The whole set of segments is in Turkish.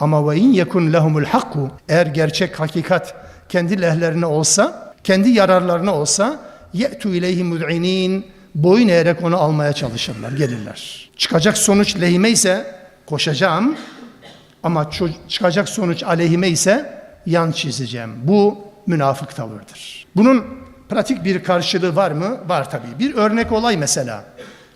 Ama ve in yekun lehumul hakku eğer gerçek hakikat kendi lehlerine olsa, kendi yararlarına olsa ye'tu ileyhi mud'inin boyun eğerek onu almaya çalışırlar, gelirler. Çıkacak sonuç lehime ise koşacağım ama çıkacak sonuç aleyhime ise yan çizeceğim. Bu münafık tavırdır. Bunun pratik bir karşılığı var mı? Var tabii. Bir örnek olay mesela.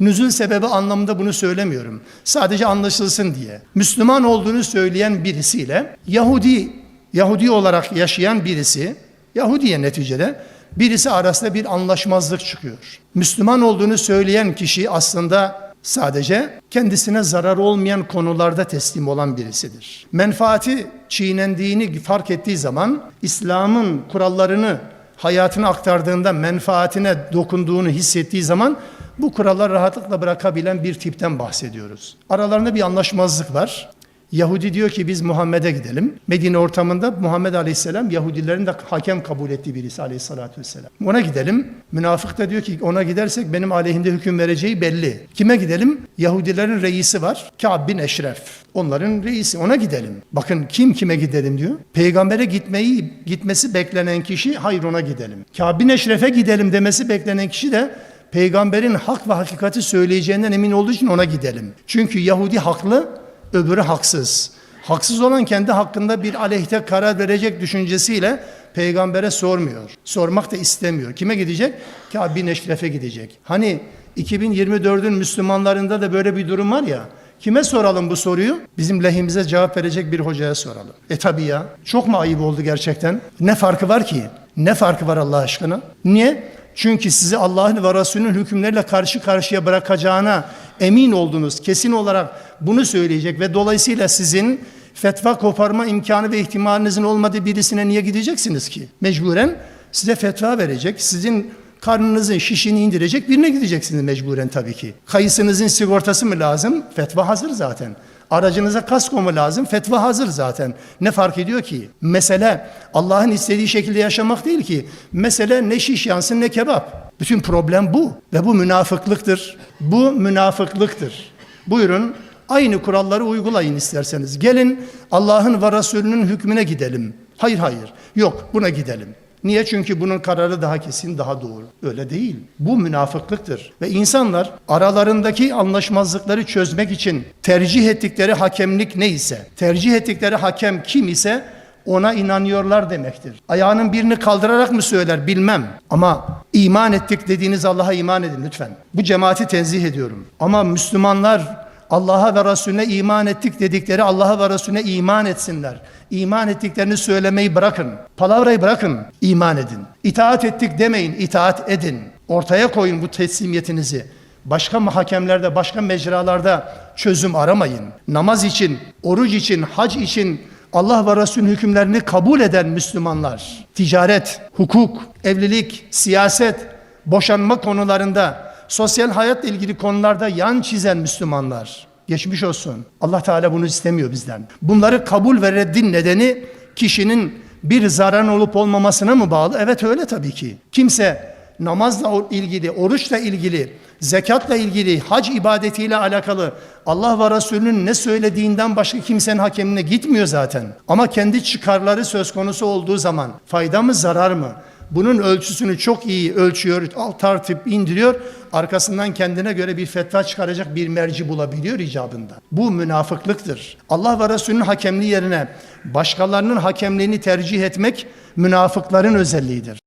Nüzul sebebi anlamında bunu söylemiyorum. Sadece anlaşılsın diye. Müslüman olduğunu söyleyen birisiyle Yahudi Yahudi olarak yaşayan birisi, Yahudiye neticede birisi arasında bir anlaşmazlık çıkıyor. Müslüman olduğunu söyleyen kişi aslında sadece kendisine zarar olmayan konularda teslim olan birisidir. Menfaati çiğnendiğini fark ettiği zaman İslam'ın kurallarını hayatına aktardığında menfaatine dokunduğunu hissettiği zaman bu kuralları rahatlıkla bırakabilen bir tipten bahsediyoruz. Aralarında bir anlaşmazlık var. Yahudi diyor ki biz Muhammed'e gidelim. Medine ortamında Muhammed Aleyhisselam Yahudilerin de hakem kabul ettiği birisi Aleyhisselatü Vesselam. Ona gidelim. Münafık da diyor ki ona gidersek benim aleyhimde hüküm vereceği belli. Kime gidelim? Yahudilerin reisi var. Ka'b bin Eşref. Onların reisi. Ona gidelim. Bakın kim kime gidelim diyor. Peygambere gitmeyi gitmesi beklenen kişi hayır ona gidelim. Ka'b bin Eşref'e gidelim demesi beklenen kişi de peygamberin hak ve hakikati söyleyeceğinden emin olduğu için ona gidelim. Çünkü Yahudi haklı, öbürü haksız. Haksız olan kendi hakkında bir aleyhte karar verecek düşüncesiyle peygambere sormuyor. Sormak da istemiyor. Kime gidecek? Kâb bin Eşref'e gidecek. Hani 2024'ün Müslümanlarında da böyle bir durum var ya. Kime soralım bu soruyu? Bizim lehimize cevap verecek bir hocaya soralım. E tabi ya. Çok mu ayıp oldu gerçekten? Ne farkı var ki? Ne farkı var Allah aşkına? Niye? Çünkü sizi Allah'ın ve Resulünün hükümleriyle karşı karşıya bırakacağına emin oldunuz. Kesin olarak bunu söyleyecek ve dolayısıyla sizin fetva koparma imkanı ve ihtimalinizin olmadığı birisine niye gideceksiniz ki? Mecburen size fetva verecek, sizin karnınızın şişini indirecek birine gideceksiniz mecburen tabii ki. Kayısınızın sigortası mı lazım? Fetva hazır zaten. Aracınıza kasko mu lazım? Fetva hazır zaten. Ne fark ediyor ki? Mesele Allah'ın istediği şekilde yaşamak değil ki. Mesele ne şiş yansın ne kebap. Bütün problem bu. Ve bu münafıklıktır. Bu münafıklıktır. Buyurun aynı kuralları uygulayın isterseniz. Gelin Allah'ın ve Resulünün hükmüne gidelim. Hayır hayır. Yok buna gidelim. Niye? Çünkü bunun kararı daha kesin, daha doğru. Öyle değil. Bu münafıklıktır. Ve insanlar aralarındaki anlaşmazlıkları çözmek için tercih ettikleri hakemlik neyse, tercih ettikleri hakem kim ise ona inanıyorlar demektir. Ayağının birini kaldırarak mı söyler bilmem. Ama iman ettik dediğiniz Allah'a iman edin lütfen. Bu cemaati tenzih ediyorum. Ama Müslümanlar Allah'a ve Resulüne iman ettik dedikleri Allah'a ve Resulüne iman etsinler. İman ettiklerini söylemeyi bırakın. Palavrayı bırakın. iman edin. İtaat ettik demeyin. itaat edin. Ortaya koyun bu teslimiyetinizi. Başka hakemlerde, başka mecralarda çözüm aramayın. Namaz için, oruç için, hac için Allah ve Resulün hükümlerini kabul eden Müslümanlar, ticaret, hukuk, evlilik, siyaset, boşanma konularında sosyal hayatla ilgili konularda yan çizen Müslümanlar. Geçmiş olsun. Allah Teala bunu istemiyor bizden. Bunları kabul ve reddin nedeni kişinin bir zararın olup olmamasına mı bağlı? Evet öyle tabii ki. Kimse namazla ilgili, oruçla ilgili, zekatla ilgili, hac ibadetiyle alakalı Allah ve Resulünün ne söylediğinden başka kimsenin hakemine gitmiyor zaten. Ama kendi çıkarları söz konusu olduğu zaman fayda mı zarar mı? Bunun ölçüsünü çok iyi ölçüyor, tartıp indiriyor. Arkasından kendine göre bir fetva çıkaracak bir merci bulabiliyor icabında. Bu münafıklıktır. Allah ve Resulünün hakemliği yerine başkalarının hakemliğini tercih etmek münafıkların özelliğidir.